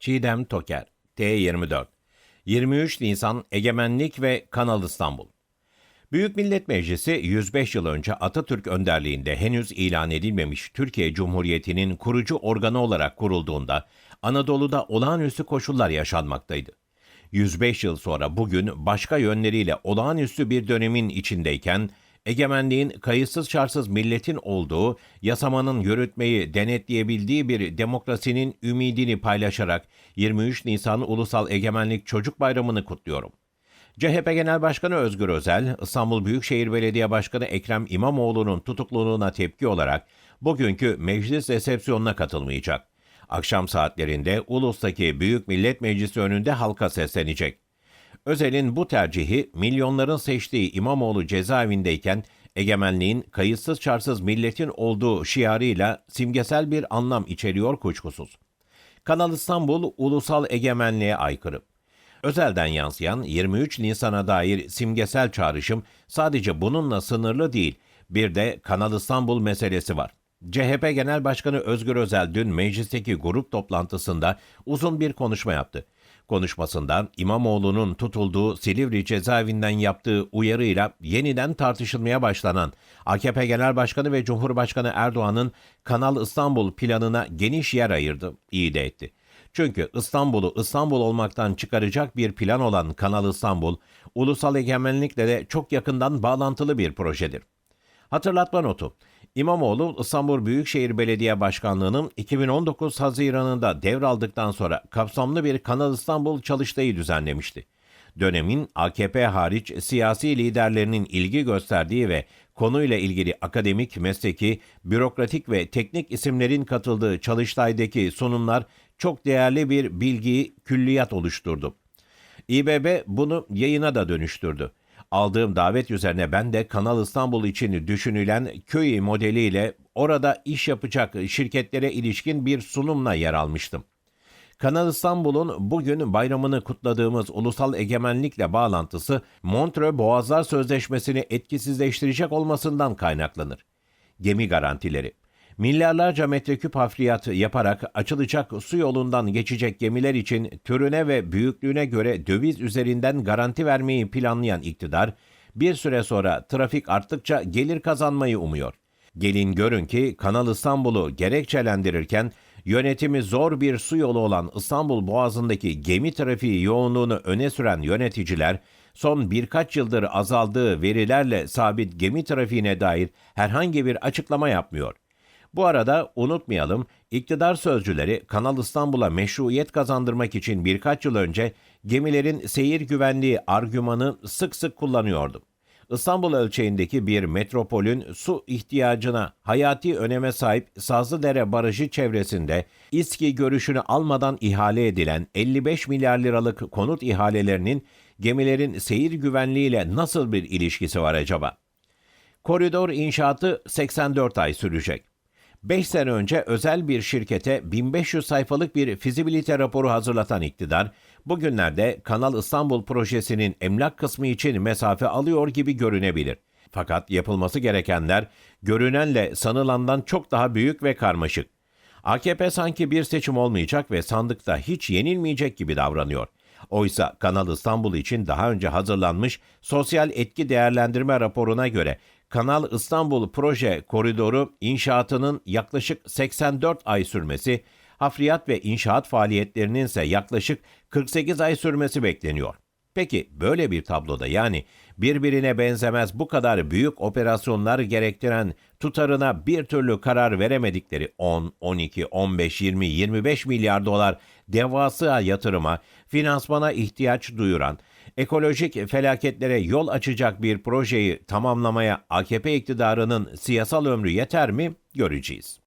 Çiğdem Toker, T24 23 Nisan Egemenlik ve Kanal İstanbul Büyük Millet Meclisi 105 yıl önce Atatürk önderliğinde henüz ilan edilmemiş Türkiye Cumhuriyeti'nin kurucu organı olarak kurulduğunda Anadolu'da olağanüstü koşullar yaşanmaktaydı. 105 yıl sonra bugün başka yönleriyle olağanüstü bir dönemin içindeyken egemenliğin kayıtsız şartsız milletin olduğu, yasamanın yürütmeyi denetleyebildiği bir demokrasinin ümidini paylaşarak 23 Nisan Ulusal Egemenlik Çocuk Bayramı'nı kutluyorum. CHP Genel Başkanı Özgür Özel, İstanbul Büyükşehir Belediye Başkanı Ekrem İmamoğlu'nun tutukluluğuna tepki olarak bugünkü meclis resepsiyonuna katılmayacak. Akşam saatlerinde Ulus'taki Büyük Millet Meclisi önünde halka seslenecek. Özel'in bu tercihi milyonların seçtiği İmamoğlu cezaevindeyken egemenliğin kayıtsız çarsız milletin olduğu şiarıyla simgesel bir anlam içeriyor kuşkusuz. Kanal İstanbul ulusal egemenliğe aykırı. Özelden yansıyan 23 Nisan'a dair simgesel çağrışım sadece bununla sınırlı değil, bir de Kanal İstanbul meselesi var. CHP Genel Başkanı Özgür Özel dün meclisteki grup toplantısında uzun bir konuşma yaptı. Konuşmasında İmamoğlu'nun tutulduğu Silivri cezaevinden yaptığı uyarıyla yeniden tartışılmaya başlanan AKP Genel Başkanı ve Cumhurbaşkanı Erdoğan'ın Kanal İstanbul planına geniş yer ayırdı, iyi de etti. Çünkü İstanbul'u İstanbul olmaktan çıkaracak bir plan olan Kanal İstanbul, ulusal egemenlikle de çok yakından bağlantılı bir projedir. Hatırlatma notu. İmamoğlu İstanbul Büyükşehir Belediye Başkanlığı'nın 2019 Haziran'ında devraldıktan sonra kapsamlı bir Kanal İstanbul çalıştayı düzenlemişti. Dönemin AKP hariç siyasi liderlerinin ilgi gösterdiği ve konuyla ilgili akademik, mesleki, bürokratik ve teknik isimlerin katıldığı çalıştaydaki sunumlar çok değerli bir bilgiyi külliyat oluşturdu. İBB bunu yayına da dönüştürdü. Aldığım davet üzerine ben de Kanal İstanbul için düşünülen köy modeliyle orada iş yapacak şirketlere ilişkin bir sunumla yer almıştım. Kanal İstanbul'un bugün bayramını kutladığımız ulusal egemenlikle bağlantısı Montreux Boğazlar Sözleşmesi'ni etkisizleştirecek olmasından kaynaklanır. Gemi garantileri Milyarlarca metreküp hafriyat yaparak açılacak su yolundan geçecek gemiler için türüne ve büyüklüğüne göre döviz üzerinden garanti vermeyi planlayan iktidar, bir süre sonra trafik arttıkça gelir kazanmayı umuyor. Gelin görün ki Kanal İstanbul'u gerekçelendirirken yönetimi zor bir su yolu olan İstanbul Boğazı'ndaki gemi trafiği yoğunluğunu öne süren yöneticiler, son birkaç yıldır azaldığı verilerle sabit gemi trafiğine dair herhangi bir açıklama yapmıyor. Bu arada unutmayalım, iktidar sözcüleri Kanal İstanbul'a meşruiyet kazandırmak için birkaç yıl önce gemilerin seyir güvenliği argümanı sık sık kullanıyordu. İstanbul ölçeğindeki bir metropolün su ihtiyacına hayati öneme sahip Sazlıdere Barajı çevresinde İSKİ görüşünü almadan ihale edilen 55 milyar liralık konut ihalelerinin gemilerin seyir güvenliğiyle nasıl bir ilişkisi var acaba? Koridor inşaatı 84 ay sürecek. 5 sene önce özel bir şirkete 1500 sayfalık bir fizibilite raporu hazırlatan iktidar, bugünlerde Kanal İstanbul projesinin emlak kısmı için mesafe alıyor gibi görünebilir. Fakat yapılması gerekenler görünenle sanılandan çok daha büyük ve karmaşık. AKP sanki bir seçim olmayacak ve sandıkta hiç yenilmeyecek gibi davranıyor. Oysa Kanal İstanbul için daha önce hazırlanmış sosyal etki değerlendirme raporuna göre Kanal İstanbul proje koridoru inşaatının yaklaşık 84 ay sürmesi, hafriyat ve inşaat faaliyetlerinin ise yaklaşık 48 ay sürmesi bekleniyor. Peki böyle bir tabloda yani birbirine benzemez bu kadar büyük operasyonlar gerektiren tutarına bir türlü karar veremedikleri 10, 12, 15, 20, 25 milyar dolar devasa yatırıma, finansmana ihtiyaç duyuran, ekolojik felaketlere yol açacak bir projeyi tamamlamaya AKP iktidarının siyasal ömrü yeter mi göreceğiz.